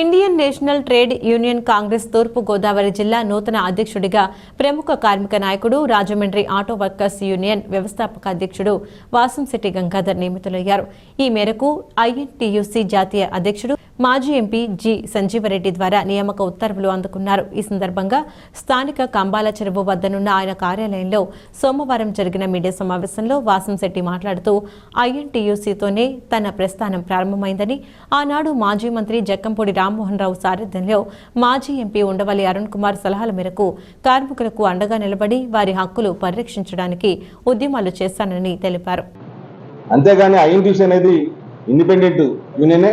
Indian National Trade Union Congress తూర్పు గోదావరి జిల్లా నూతన అధ్యక్షుడిగా ప్రముఖ కార్మిక నాయకుడు రాజమండ్రి ఆటో వర్కర్స్ యూనియన్ వ్యవస్థాపక అధ్యక్షుడు వాసంశెట్టి గంగాధర్ నియమితులయ్యారు. ఈ మేరకు ఐఎన్టీయూసీ జాతీయ అధ్యక్షుడు మాజీ ఎంపీ జి సంజీవరెడ్డి ద్వారా నియామక ఉత్తర్వులు అందుకున్నారు. ఈ సందర్భంగా స్థానిక కంబాల చెరువు వద్దనున్న ఆయన కార్యాలయంలో సోమవారం జరిగిన మీడియా సమావేశంలో వాసంశెట్టి మాట్లాడుతూ ఐఎన్టీయూసీతోనే తన ప్రస్థానం ప్రారంభమైందని ఆనాడు మాజీ మంత్రి జక్కంపూడి రామ్మోహన్ రావు సారథ్యంలో మాజీ ఎంపీ ఉండవల్లి అరుణ్ కుమార్ సలహాల మేరకు కార్మికులకు అండగా నిలబడి వారి హక్కులు పరిరక్షించడానికి ఉద్యమాలు చేస్తానని తెలిపారు. అంతేగాని ఐఎన్టీసీ అనేది ఇండిపెండెంట్ యూనియనే.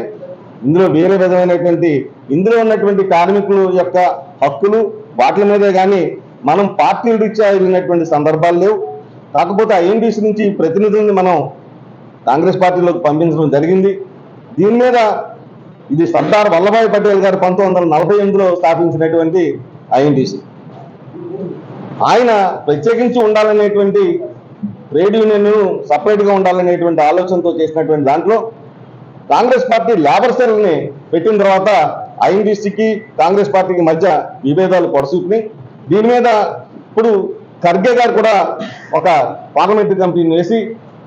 ఇందులో వేరే విధమైనటువంటి ఇందులో ఉన్నటువంటి కార్మికుల యొక్క హక్కులు వాటి మీదే కానీ మనం పార్టీ రీత్యా వెళ్ళినటువంటి సందర్భాలు లేవు. కాకపోతే ఐఎన్టీసీ నుంచి ప్రతినిధుల్ని మనం కాంగ్రెస్ పార్టీలోకి పంపించడం జరిగింది. దీని మీద ఇది సర్దార్ వల్లభాయ్ పటేల్ గారు పంతొమ్మిది వందల నలభై ఎనిమిదిలో స్థాపించినటువంటి ఐఎన్టీసీ ఆయన ప్రత్యేకించి ఉండాలనేటువంటి ట్రేడ్ యూనియన్ సపరేట్గా ఉండాలనేటువంటి ఆలోచనతో చేసినటువంటి దాంట్లో కాంగ్రెస్ పార్టీ లేబర్ సెల్ని పెట్టిన తర్వాత ఐఎన్డీసీకి కాంగ్రెస్ పార్టీకి మధ్య విభేదాలు పొడసూపుని దీని మీద ఇప్పుడు ఖర్గే గారు కూడా ఒక పార్లమెంటరీ కమిటీని వేసి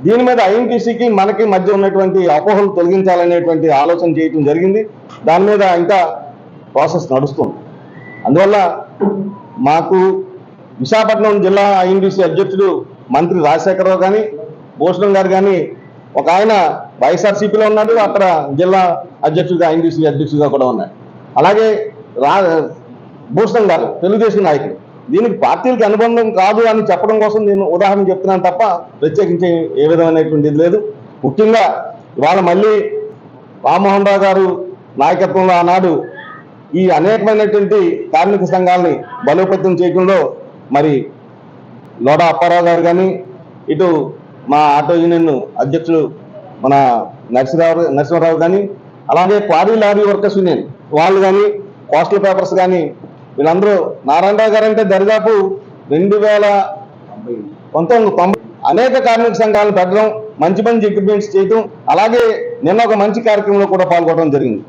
దీని మీద ఐఎన్టీసీకి మనకి మధ్య ఉన్నటువంటి అపోహలు తొలగించాలనేటువంటి ఆలోచన చేయటం జరిగింది. దాని మీద ఇంకా ప్రాసెస్ నడుస్తుంది. అందువల్ల మాకు విశాఖపట్నం జిల్లా ఐఎన్డీసీ అధ్యక్షుడు మంత్రి రాజశేఖరరావు కానీ భూషణం గారు కానీ ఒక ఆయన వైఎస్ఆర్సీపీలో ఉన్నాడు అక్కడ జిల్లా అధ్యక్షుడిగా ఐఎన్డీసీ అధ్యక్షుడిగా కూడా ఉన్నాడు. అలాగే రా భూషణ్ గారు తెలుగుదేశం నాయకుడు. దీనికి పార్టీలకు అనుబంధం కాదు అని చెప్పడం కోసం నేను ఉదాహరణ చెప్తున్నాను తప్ప ప్రత్యేకించి ఏ విధమైనటువంటి ఇది లేదు. ముఖ్యంగా ఇవాళ మళ్ళీ రామ్మోహన్ రావు గారు నాయకత్వంలో ఆనాడు ఈ అనేకమైనటువంటి కార్మిక సంఘాలని బలోపేతం చేయడంలో మరి లోడా అప్పారావు గారు కానీ ఇటు మా ఆటో యూనియన్ అధ్యక్షుడు మన నరసింహరావు నరసింహరావు కానీ అలాగే క్వారీ లారీ వర్కర్స్ యూనియన్ వాళ్ళు కానీ కోస్టల్ పేపర్స్ కానీ వీళ్ళందరూ నారాయణరావు గారు అంటే దరిదాపు రెండు వేల పంతొమ్మిది తొంభై అనేక కార్మిక సంఘాలను పెట్టడం మంచి మంచి ఎక్విప్మెంట్స్ చేయడం అలాగే నిన్న ఒక మంచి కార్యక్రమంలో కూడా పాల్గొనడం జరిగింది.